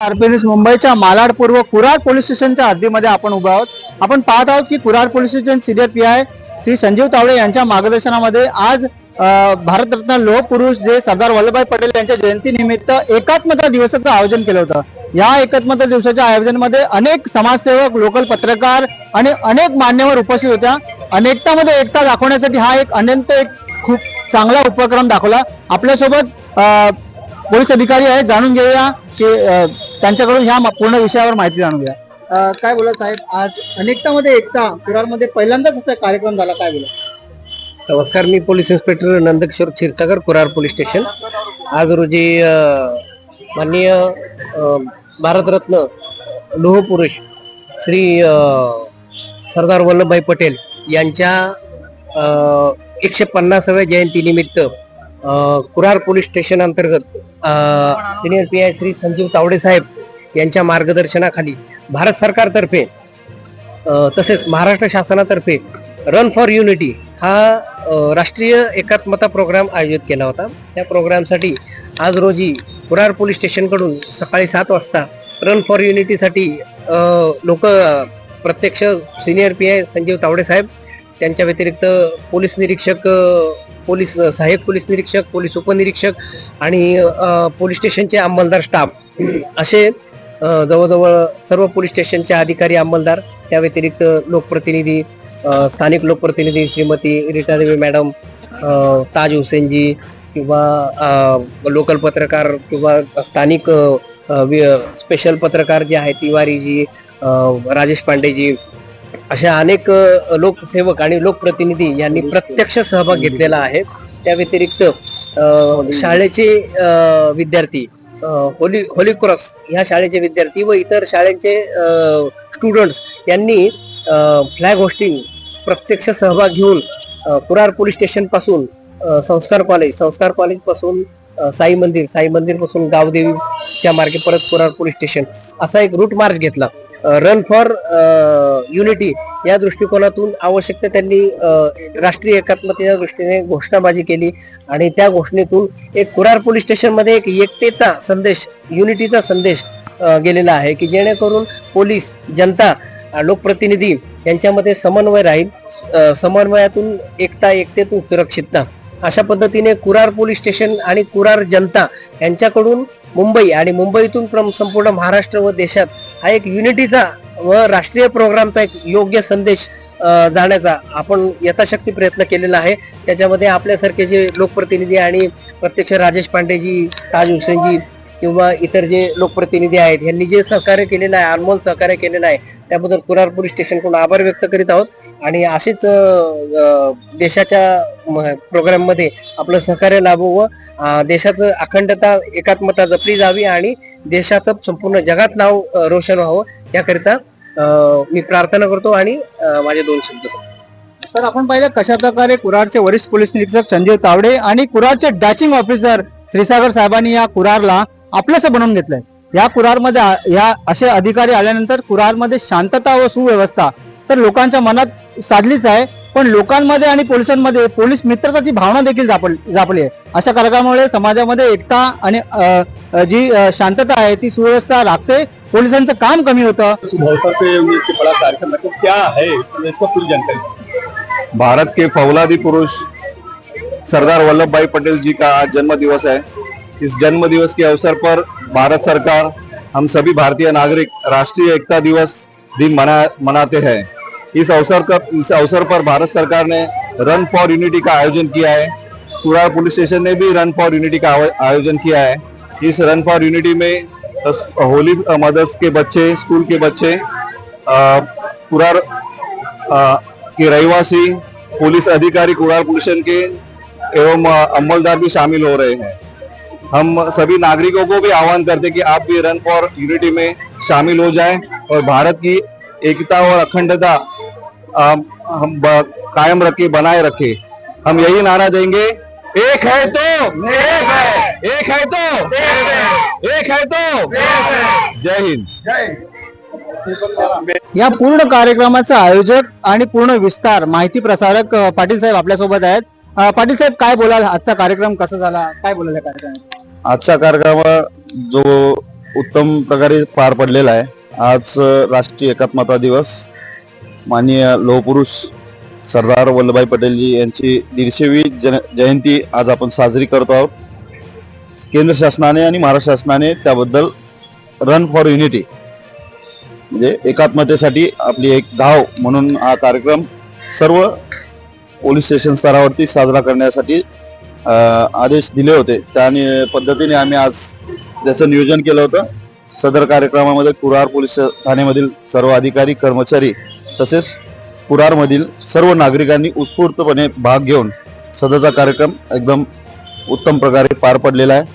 आरपीएनएस मुंबईच्या मालाड पूर्व कुराड पोलीस स्टेशनच्या हद्दीमध्ये आपण उभा आहोत. आपण पाहत आहोत की Kurar police station senior P I Shri Sanjeev Tawde यांच्या मार्गदर्शनामध्ये आज भारतरत्न लोह पुरुष जे सरदार वल्लभभाई पटेल यांच्या जयंतीनिमित्त एकात्मता दिवसाचं आयोजन केलं होतं. या एकात्मता दिवसाच्या आयोजनामध्ये अनेक समाजसेवक लोकल पत्रकार आणि अनेक मान्यवर उपस्थित होत्या. अनेकतामध्ये एकता दाखवण्यासाठी हा एक अनंत एक खूप चांगला उपक्रम दाखवला. आपल्यासोबत पोलीस अधिकारी आहेत. जाणून घेऊया की त्यांच्याकडून ह्या पूर्ण विषयावर माहिती जाणून घ्या. अ, काय बोला साहेब आज अनेकतामध्ये एकता कुरारमध्ये पहिल्यांदाच असा कार्यक्रम झाला काय बोला? नमस्कार मी police inspector Nandkishor Kshirsagar Kurar police station. आज रोजी अ, माननीय अ, भारतरत्न लोह पुरुष श्री अ, सरदार वल्लभभाई पटेल यांच्या एकशे पन्नासाव्या जयंतीनिमित्त कुरार पोलीस स्टेशन अंतर्गत senior P I Shri Sanjeev Tawde साहेब यांच्या मार्गदर्शनाखाली भारत सरकारतर्फे तसेच महाराष्ट्र शासनातर्फे रन फॉर युनिटी हा राष्ट्रीय एकात्मता प्रोग्राम आयोजित केला होता. त्या प्रोग्रामसाठी आज रोजी कुरार पोलीस स्टेशनकडून सकाळी सात वाजता रन फॉर युनिटीसाठी लोक प्रत्यक्ष senior P I Sanjeev Tawde साहेब त्यांच्या व्यतिरिक्त पोलीस निरीक्षक पोलीस सहाय्यक पोलीस निरीक्षक पोलीस उपनिरीक्षक आणि पोलीस स्टेशनचे अंमलदार स्टाफ. असे जवळजवळ सर्व पोलीस स्टेशनचे अधिकारी अंमलदार त्या व्यतिरिक्त लोकप्रतिनिधी स्थानिक लोकप्रतिनिधी श्रीमती रीटादेवी मॅडम ताज हुसेनजी किंवा लोकल पत्रकार किंवा स्थानिक वि- स्पेशल पत्रकार जे आहेत तिवारीजी राजेश पांडेजी अशा अनेक लोकसेवक आणि लोकप्रतिनिधी यांनी प्रत्यक्ष सहभाग घेतलेला आहे. त्या व्यतिरिक्त शाळेचे विद्यार्थी होली होली क्रॉस ह्या शाळेचे विद्यार्थी व इतर शाळेचे स्टुडंट्स यांनी फ्लॅग होस्टिंग प्रत्यक्ष सहभाग घेऊन कुरार पोलीस स्टेशनपासून संस्कार कॉलेज संस्कार कॉलेजपासून साई मंदिर साई मंदिरपासून गावदेवीच्या मार्गे परत कुरार पोलीस स्टेशन असा एक रूट मार्च घेतला. रन फॉर युनिटी या दृष्टिकोनातून आवश्यक त्यांनी राष्ट्रीय एकात्मतेच्या दृष्टीने घोषणाबाजी केली. आणि त्या घोषणेतून एक कुरार पोलीस स्टेशनमध्ये एक एकतेचा संदेश युनिटीचा संदेश गेलेला आहे की जेणेकरून पोलीस जनता लोकप्रतिनिधी यांच्यामध्ये समन्वय राहील समन्वयातून एकता एकतेतून सुरक्षितता. अशा पद्धतीने कुरार पोलीस स्टेशन आणि कुरार जनता यांच्याकडून मुंबई आणि मुंबईतून प्रम- संपूर्ण महाराष्ट्र व देशात हा एक युनिटीचा व राष्ट्रीय प्रोग्रामचा एक योग्य संदेश जाण्याचा आपण यथाशक्ती प्रयत्न केलेला आहे. त्याच्यामध्ये आपल्यासारखे जे लोकप्रतिनिधी आणि प्रत्यक्ष राजेश पांडेजी ताज हुसेनजी किंवा इतर जे लोकप्रतिनिधी आहेत यांनी जे सहकार्य केलेलं आहे अनमोल सहकार्य केलेलं आहे त्याबद्दल कुरार पोलीस स्टेशनकडून आभार व्यक्त करीत आहोत. आणि असेच देशाच्या प्रोग्राममध्ये आपलं सहकार्य लाभो व देशाचं अखंडता एकात्मता जपली जावी आणि देशाचं संपूर्ण जगात नाव रोशन व्हावं. याकरिता मी प्रार्थना करतो आणि माझे दोन शब्द तर आपण पाहिलं कशा प्रकारे कुराडचे वरिष्ठ पोलीस निरीक्षक संजीव तावडे आणि कुराडचे डॅशिंग ऑफिसर श्रीसागर साहेबांनी या कुरारला आपलंसं बनवून घेतलंय. या कुरारमध्ये या असे अधिकारी आल्यानंतर कुरारमध्ये शांतता व सुव्यवस्था तर लोकांच्या मनात साधलीच आहे. पण लोकांमध्ये आणि पोलिसांमध्ये पोलीस मित्रताची भावना देखील जापल जापली आहे. अशा कार्यक्रमामुळे समाजामध्ये एकता आणि जी शांतता आहे ती सुव्यवस्था राखते. पोलिसांचं काम कमी होतं. है क्या है इसका पूरी जानकारी भारत के फौलादी पुरुष सरदार वल्लभ भाई पटेल जी का आज जन्म दिवस है इस जन्म दिवस के अवसर पर भारत सरकार, हम सभी भारतीय नागरिक राष्ट्रीय एकता दिवस दिन मना, मनाते हैं। इस अवसर का, इस अवसर पर भारत सरकार ने रन फॉर यूनिटी का आयोजन किया है। कुरार पुलिस स्टेशन ने भी रन फॉर यूनिटी का आयोजन किया है। इस रन फॉर यूनिटी में होली मदर्स के बच्चे, स्कूल के बच्चे कुरार के रहवासी, पुलिस अधिकारी, कुरार पुलिस के एवं अमलदार भी शामिल हो रहे हैं। हम सभी नागरिकों को भी आह्वान करते हैं कि आप भी रन फॉर यूनिटी में शामिल हो जाएं और भारत की एकता और अखंडता हम कायम रखे बनाए रखे। हम यही नारा देंगे। एक है तो एक है। एक है तो एक है तो। जय हिंद। या पूर्ण कार्यक्रमाचा आयोजक आणि पूर्ण विस्तार माहिती प्रसारक पाटील साहेब आपल्यासोबत आहेत. पाटील साहेब काय बोलाल? आजचा कार्यक्रम कसा झाला? काय बोलाल या कार्यक्रमात? आजचा कार्यक्रम जो उत्तम प्रकारे पार पडलेला आहे. आज राष्ट्रीय एकात्मता दिवस. माननीय लोहपुरुष सरदार वल्लभभाई पटेलजी यांची दीडशेवी जन जयंती आज आपण साजरी करतो आहोत. केंद्र शासनाने आणि महाराष्ट्र शासनाने त्याबद्दल रन फॉर युनिटी म्हणजे एकात्मतेसाठी आपली एक धाव म्हणून हा कार्यक्रम सर्व पोलीस स्टेशन स्तरावरती साजरा करण्यासाठी आदेश दिले होते. त्या पद्धतीने आम्ही आज त्याचं नियोजन केलं होतं. सदर कार्यक्रमामध्ये कुरार पोलीस ठाण्यामधील सर्व अधिकारी कर्मचारी तसेच कुरारमधील सर्व नागरिकांनी उत्स्फूर्तपणे भाग घेऊन सदरचा कार्यक्रम एकदम उत्तम प्रकारे पार पडलेला आहे.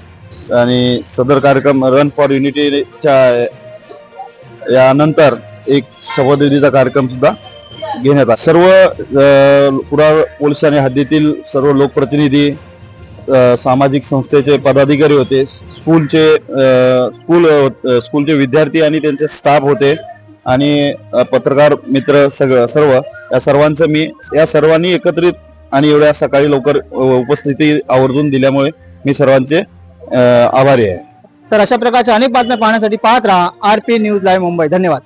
आणि सदर कार्यक्रम रन फॉर युनिटीच्या यानंतर एक शपथविधीचा कार्यक्रम सुद्धा घेण्यात आला. सर्व कुरार पोलिसांनी हद्दीतील सर्व लोकप्रतिनिधी सामाजिक संस्थेचे पदाधिकारी होते स्कूलचे स्कूल स्कूलचे विद्यार्थी आणि त्यांचे स्टाफ होते आणि पत्रकार मित्र सगळं सर्व या सर्वांचं मी या सर्वांनी एकत्रित आणि एवढ्या सकाळी लवकर उपस्थिती आवर्जून दिल्यामुळे मी सर्वांचे आभारी आहे. तर अशा प्रकारच्या अनेक बातम्या पाहण्यासाठी पाहत राहा R P news live Mumbai. धन्यवाद.